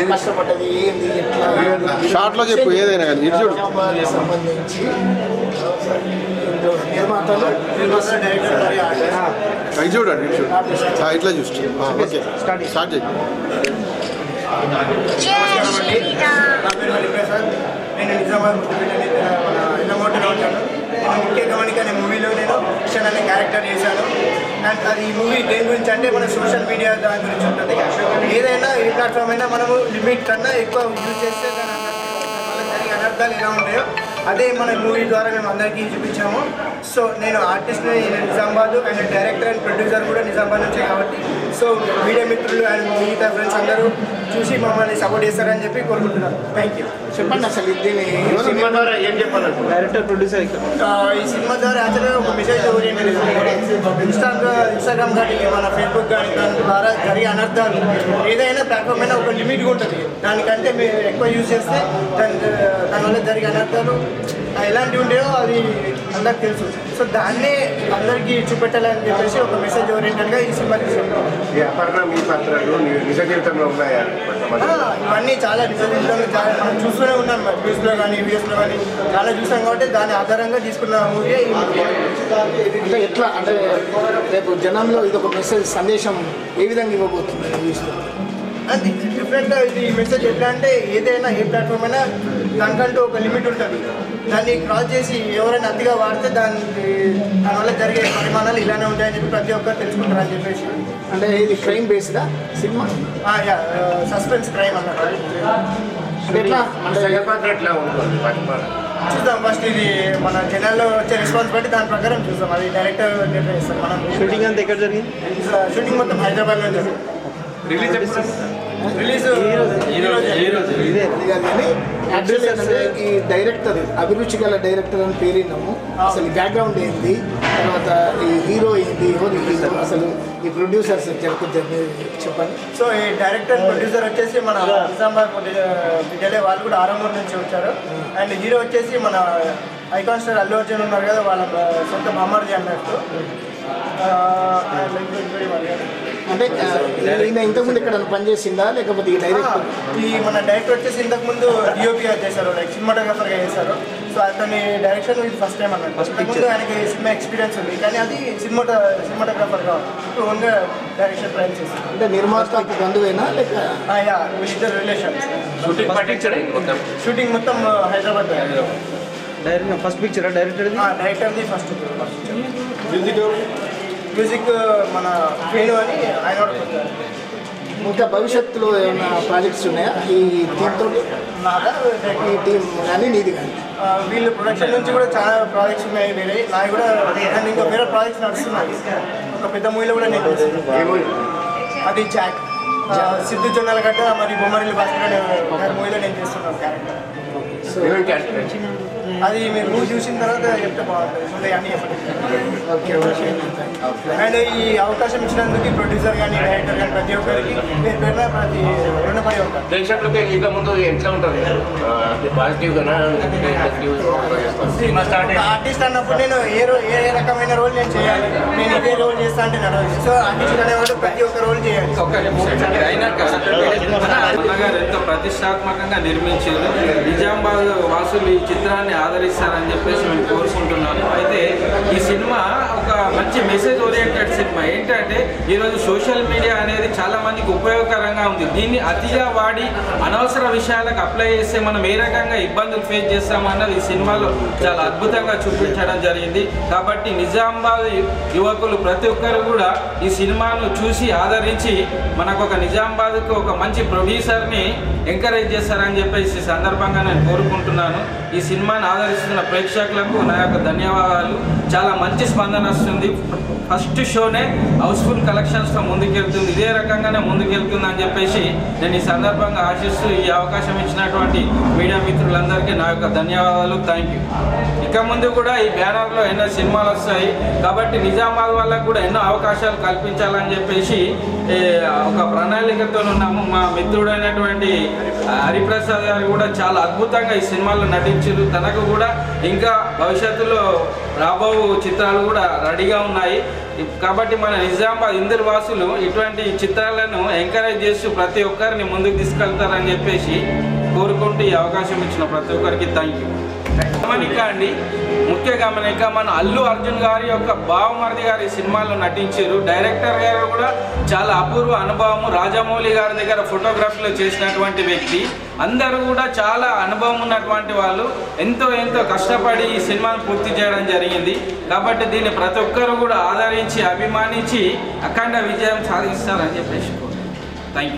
ఎట్లా షార్ట్లో చెప్పు ఏదైనా కానీ. ఇటు చూడు. సంబంధించి నిర్మాతలు. ఇటు చూడండి ఇటు చూడు. ఆ, ఇట్లా చూస్తు ఓకే. స్టార్ట్ చేయి. నా పేరు హరిప్రసాద్ నేను నిజామాబాద్ ముద్దుపేట నేను ముఖ్య గమనిక అనే మూవీలో నేను కిషన్ అనే క్యారెక్టర్ చేశాను. అండ్ అది ఈ మూవీ దేని గురించి అంటే మన సోషల్ మీడియా దాని గురించి ఉంటుంది ఏదైనా ఏ ప్లాట్ఫామ్ అయినా మనము లిమిట్ కన్నా ఎక్కువ యూజ్ చేస్తే దాని అనర్థాలు ఎలా ఉంటాయో అదే మన మూవీ ద్వారా మేము అందరికీ చూపించాము. సో నేను ఆర్టిస్ట్ని Nizamabad and director and producer కూడా నిజామాబాద్ నుంచే కాబట్టి సో మీడియా మిత్రులు అండ్ మిగతా ఫ్రెండ్స్ అందరూ చూసి మమ్మల్ని సపోర్ట్ చేస్తారని చెప్పి కోరుకుంటున్నాను. థ్యాంక్ యూ చెప్పండి అసలు దీన్ని సినిమా ద్వారా ఏం చెప్పాలంటే డైరెక్టర్ ప్రొడ్యూసర్ ఈ సినిమా ద్వారా యాక్చువల్గా ఒక మెసేజ్ ఓరియంటెడ్ ఇన్స్టాగ్రా ఇన్స్టాగ్రామ్ కానీ మన ఫేస్బుక్ కానీ దాని ద్వారా జరిగే అనర్థాలు ఏదైనా ప్లాట్ఫామ్ అయినా ఒక లిమిట్ ఉంటుంది. దానికంటే మీరు ఎక్కువ యూజ్ చేస్తే దాని దానివల్ల జరిగే అనర్థాలు ఎలాంటివి ఉంటాయో అది అందరికి తెలుసు. సో దాన్నే అందరికీ చూపెట్టాలని చెప్పేసి ఒక మెసేజ్ ఓరియంటెడ్గా ఈ సినిమా తీసుకుంటాం ఈ అపర్ణ మీ పాత్రలు ని- నిజ జీవితంలో ఉన్నాయా ఇవన్నీ చాలా నిజ జీవితంలో చాలా మనం చూస్తూనే ఉన్నాం మరి. న్యూస్లో కానీ వీడియోస్లో కానీ చాలా చూసాం కాబట్టి దాని ఆధారంగా తీసుకున్న మూవీ అంటే ఎట్లా? అంటే రేపు జనంలో ఇది ఒక మెసేజ్ సందేశం ఏ విధంగా ఇవ్వబోతుంది అది డిఫరెంట్గా ఇది మెసేజ్ ఎట్లా అంటే ఏదైనా ఏ ప్లాట్ఫామ్ అయినా దానికంటూ ఒక లిమిట్ ఉంటుంది. దాన్ని క్రాస్ చేసి ఎవరైనా అతిగా వాడితే దాని దానివల్ల జరిగే పరిమాణాలు ఇలానే ఉంటాయని చెప్పి ప్రతి ఒక్కరు తెలుసుకుంటారు అని చెప్పేసి. అంటే ఇది క్రైమ్ బేస్డా సినిమా? సస్పెన్స్ క్రైమ్ అన్నమాట అంటే ఎట్లా? ఎట్లా ఉంటుంది? చూద్దాం. ఫస్ట్ ఇది మన జనాల్లో వచ్చే రెస్పాన్స్ బట్టి దాని ప్రకారం చూద్దాం. అది డైరెక్టర్ నిర్ణయిస్తాం మనం. షూటింగ్ అంతా ఎక్కడ జరిగింది? షూటింగ్ మొత్తం హైదరాబాద్లో జరిగింది. రిలీజ్ రిలీజ్ ఈ రోజు ఈ డైరెక్టర్ అభిరుచి గల డైరెక్టర్ అని పేరినాము అసలు ఈ బ్యాక్గ్రౌండ్ ఏంది తర్వాత ఈ హీరో ఏంది ఎవరు హీరో అసలు ఈ ప్రొడ్యూసర్స్ కొంచెం చెప్పండి సో ఈ డైరెక్టర్ ప్రొడ్యూసర్ వచ్చేసి మన నిజామాబాద్ విద్యాలయ వాళ్ళు కూడా ఆరంభం నుంచి వచ్చారు అండ్ హీరో వచ్చేసి మన ఐకాన్ స్టార్ అల్లు అర్జున్ ఉన్నారు కదా వాళ్ళ సొంత మామర్జీ అన్నట్టు అంటే ఈయన ఇంతకుముందు ఇక్కడ పనిచేసిందా లేకపోతే ఈ ఆ, డైరెక్టర్ ఈ మన డైరెక్టర్ వచ్చేసి ఇంతకు ముందు డిఓపిగా చేశారు లైక్ సినిమాటోగ్రాఫర్గా చేశారు. సో అతని డైరెక్షన్ ఇది ఫస్ట్ టైం అన్నట్టు ఫస్ట్ ముందు ఆయనకి సినిమా ఎక్స్పీరియన్స్ ఉంది. కానీ అది సినిమాటో సినిమాటోగ్రాఫర్గా ఓన్గా డైరెక్షన్ ట్రై చేశారు. అంటే నిర్మాతకు బంధువేనా? లేక యా వీళ్ళిద్దరు రిలేషన్స్ షూటింగ్ పట్టించడం షూటింగ్ మొత్తం? Hyderabad director first picture director డైరెక్టర్ది first music మన వేణు అని ఆయన. ఇంకా భవిష్యత్తులో ఏమైనా ప్రాజెక్ట్స్ ఉన్నాయా? ఈ టీమ్ తోటి? నాదా? ఈ టీం కానీ నీది కానీ? వీళ్ళు ప్రొడక్షన్ నుంచి కూడా చాలా ప్రాజెక్ట్స్ ఉన్నాయి వేరే. నావి కూడా అండ్ ఇంకా వేరే ప్రాజెక్ట్స్ నడుస్తున్నాయి. ఒక పెద్ద మూవీలో కూడా నేను అది జాక్ ఆ, సిద్ధు జొన్నలగడ్డ మరియు బొమ్మరిల్లి భాస్కర్ గారి మూవీలో నేను చేస్తున్నాను క్యారెక్టర్. అది మీరు మూవీ చూసిన తర్వాత చెప్తే బాగుంటుంది. చెప్పండి. ఓకే అండ్ ఈ అవకాశం ఇచ్చినందుకు ప్రొడ్యూసర్ కానీ డైరెక్టర్ కానీ ప్రతి ఒక్కరికి పేరు పేరున ప్రతి రుణపడి ఉంటారు. ప్రేక్షకులకి ఇక ముందు ఎట్లా ఉంటుంది? పాజిటివ్ గానా నెగిటివ్ ఆర్టిస్ట్ అన్నప్పుడు నేను ఏ రో ఏ రకమైన రోల్ నేను చేయాలి? నేను ఇదే రోల్ చేస్తా అంటే నడవదు. సో ఆర్టిస్ట్ అనేవాడు ప్రతి ఒక్క రోల్ చేయాలి. ఎంతో ప్రతిష్టాత్మకంగా నిర్మించారు. నిజామాబాద్ వాసులు ఈ చిత్రాన్ని ఆదరిస్తారని చెప్పేసి మేము కోరుకుంటున్నాను అయితే ఈ సినిమా ఒక మంచి మెసేజ్ ఓరియంటెడ్ సినిమా. ఏంటంటే ఈరోజు సోషల్ మీడియా అనేది చాలా మందికి ఉపయోగకరంగా ఉంది. దీన్ని అతిగా వాడి అనవసర విషయాలకు అప్లై చేస్తే మనం ఏ రకంగా ఇబ్బందులు ఫేస్ చేస్తామన్నది ఈ సినిమాలో చాలా అద్భుతంగా చూపించడం జరిగింది. కాబట్టి నిజామాబాద్ యువకులు ప్రతి ఒక్కరు కూడా ఈ సినిమాను చూసి ఆదరించి మనకు ఒక నిజామాబాద్కు ఒక మంచి ప్రొడ్యూసర్ని ఎంకరేజ్ చేస్తారని చెప్పేసి సందర్భంగా నేను కోరుకుంటున్నాను. ఈ సినిమాని ఆదరిస్తున్న ప్రేక్షకులకు నా యొక్క ధన్యవాదాలు. చాలా మంచి స్పందన వస్తుంది. ఫస్ట్ షోనే హౌస్ఫుల్ కలెక్షన్స్తో ముందుకెళ్తుంది. ఇదే రకంగానే ముందుకెళ్తుంది అని చెప్పేసి నేను ఈ సందర్భంగా ఆశిస్తూ ఈ అవకాశం ఇచ్చినటువంటి మీడియా మిత్రులందరికీ నా యొక్క ధన్యవాదాలు. Thank you. ఇక ముందు కూడా ఈ బ్యానర్లో ఎన్నో సినిమాలు వస్తాయి. కాబట్టి నిజామాబాద్ వాళ్ళకు కూడా ఎన్నో అవకాశాలు కల్పించాలని చెప్పేసి ఒక ప్రణాళికతో ఉన్నాము. మా మిత్రుడైనటువంటి హరిప్రసాద్ గారు కూడా చాలా అద్భుతంగా ఈ సినిమాలో నటించారు. తనకు కూడా ఇంకా భవిష్యత్తులో రాబో చిత్రాలు కూడా రెడీగా ఉన్నాయి. కాబట్టి మన నిజామాబాద్ ఇందరు వాసులు ఇటువంటి చిత్రాలను ఎంకరేజ్ చేస్తూ ప్రతి ఒక్కరిని ముందుకు తీసుకెళ్తారని చెప్పేసి కోరుకుంటూ ఈ అవకాశం ఇచ్చిన ప్రతి ఒక్కరికి థ్యాంక్ యూ గమనిక అండి ముఖ్య గమనిక మన అల్లు అర్జున్ గారి యొక్క బావమరిది గారి సినిమాలో నటించారు. డైరెక్టర్ గారు కూడా చాలా అపూర్వ అనుభవము. రాజమౌళి గారి దగ్గర ఫోటోగ్రఫీలో చేసినటువంటి వ్యక్తి. అందరూ కూడా చాలా అనుభవం ఉన్నటువంటి వాళ్ళు. ఎంతో ఎంతో కష్టపడి ఈ సినిమాను పూర్తి చేయడం జరిగింది. కాబట్టి దీన్ని ప్రతి ఒక్కరు కూడా ఆదరించి అభిమానించి అఖండ విజయం సాధిస్తారని చెప్పేసి